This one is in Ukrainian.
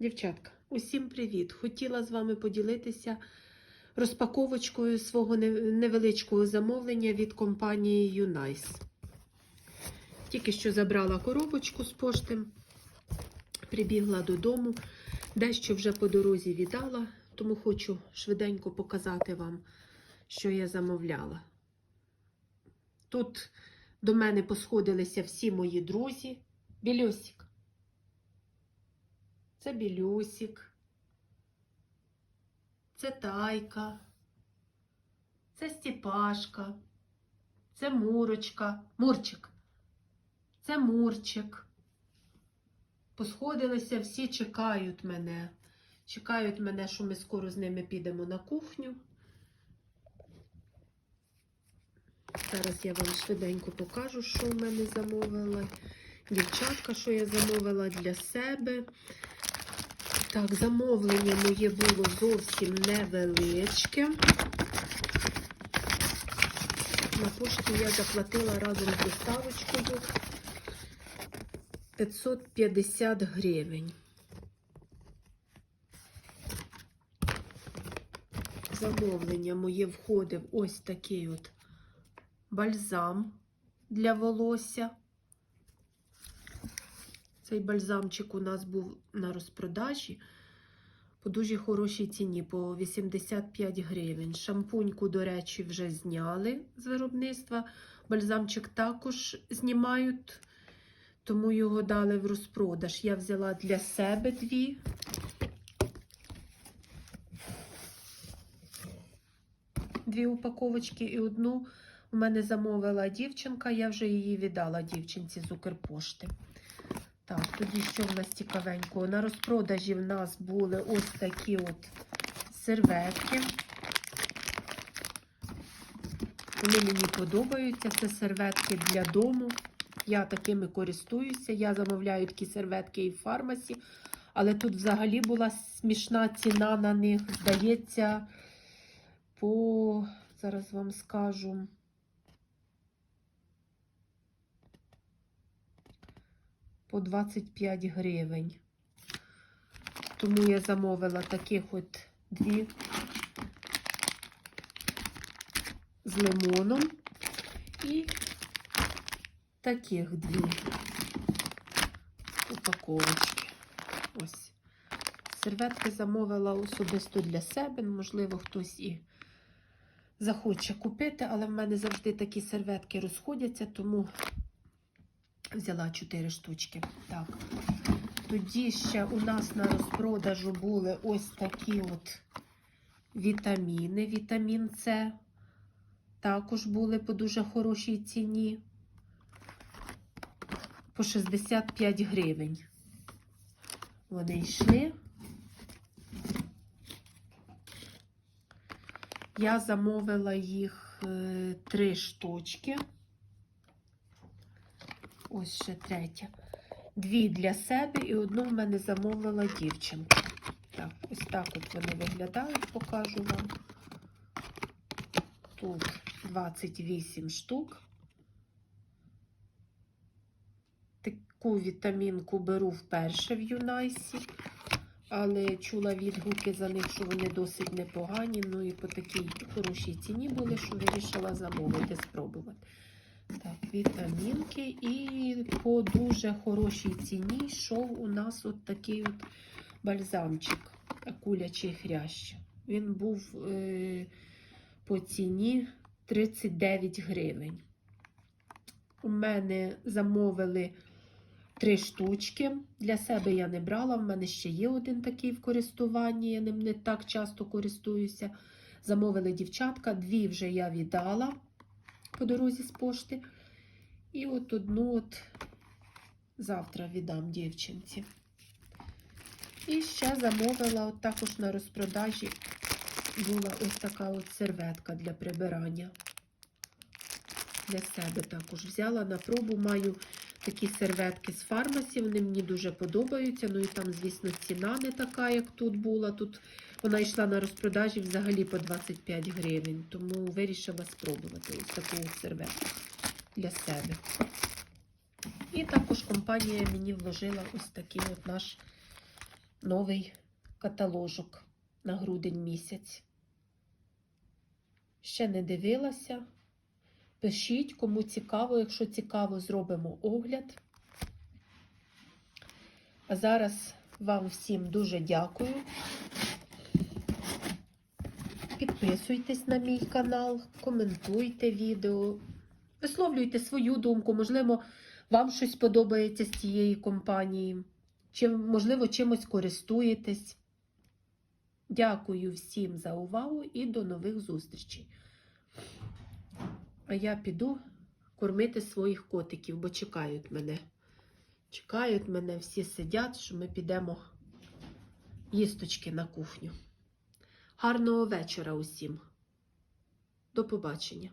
Дівчатка, усім привіт! Хотіла з вами поділитися розпаковочкою свого невеличкого замовлення від компанії Юнайс. Тільки що забрала коробочку з пошти, прибігла додому, дещо вже по дорозі віддала, тому хочу швиденько показати вам, що я замовляла. Тут до мене посходилися всі мої друзі. Білюсік. Це білюсік. Це тайка. Це стіпашка. Це мурочка. Мурчик. Це мурчик. Посходилися, всі чекають мене. Чекають мене, що ми скоро з ними підемо на кухню. Зараз я вам швиденько покажу, що в мене замовила. Дівчатка, що я замовила для себе. Так, замовлення моє було зовсім невеличке. На пошті я заплатила разом з доставочкою 550 гривень. Замовлення моє входив ось такий от бальзам для волосся. Цей бальзамчик у нас був на розпродажі по дуже хорошій ціні, по 85 гривень. Шампуньку, до речі, вже зняли з виробництва. Бальзамчик також знімають, тому його дали в розпродаж. Я взяла для себе дві. Дві упаковочки і одну у мене замовила дівчинка, я вже її віддала дівчинці з Укрпошти. Так, тоді що в нас цікавенького? На розпродажі в нас були ось такі от серветки. Вони мені подобаються. Це серветки для дому. Я такими користуюся. Я замовляю такі серветки і в фармасі. Але тут взагалі була смішна ціна на них. Здається, по, зараз вам скажу. По 25 гривень. Тому я замовила таких от дві з лимоном і таких дві упаковочки. Ось. Серветки замовила особисто для себе. Можливо, хтось і захоче купити, але в мене завжди такі серветки розходяться, тому Взяла 4 штучки. Так. Тоді ще у нас на розпродажу були ось такі от вітаміни. Вітамін С. Також були по дуже хорошій ціні. По 65 гривень. Вони йшли. Я замовила їх е, три штучки. Ось ще третя. Дві для себе і одну в мене замовила дівчинка. Так, ось так от вони виглядають, покажу вам. Тут 28 штук. Таку вітамінку беру вперше в Юнайсі, але чула відгуки за них, що вони досить непогані. Ну і по такій хорошій ціні були, що вирішила замовити, спробувати. Так, вітамінки. І по дуже хорошій ціні йшов у нас от такий от бальзамчик, кулячий хрящ. Він був е, по ціні 39 гривень. У мене замовили три штучки. Для себе я не брала, в мене ще є один такий в користуванні, я ним не так часто користуюся. Замовили дівчатка, дві вже я віддала по дорозі з пошти. І от одну от завтра віддам дівчинці. І ще замовила от також на розпродажі була ось така от серветка для прибирання. Для себе також взяла на пробу. Маю такі серветки з фармасі, вони мені дуже подобаються. Ну і там, звісно, ціна не така, як тут була. Тут вона йшла на розпродажі взагалі по 25 гривень, тому вирішила спробувати ось таку серветку для себе. І також компанія мені вложила ось такий от наш новий каталожок на грудень місяць. Ще не дивилася. Пишіть, кому цікаво, якщо цікаво, зробимо огляд. А зараз вам всім дуже дякую. Підписуйтесь на мій канал, коментуйте відео, висловлюйте свою думку. Можливо, вам щось подобається з цієї компанії, чи, можливо, чимось користуєтесь. Дякую всім за увагу і до нових зустрічей. А я піду кормити своїх котиків, бо чекають мене. Чекають мене, всі сидять, що ми підемо їсточки на кухню. Гарного вечора усім. До побачення.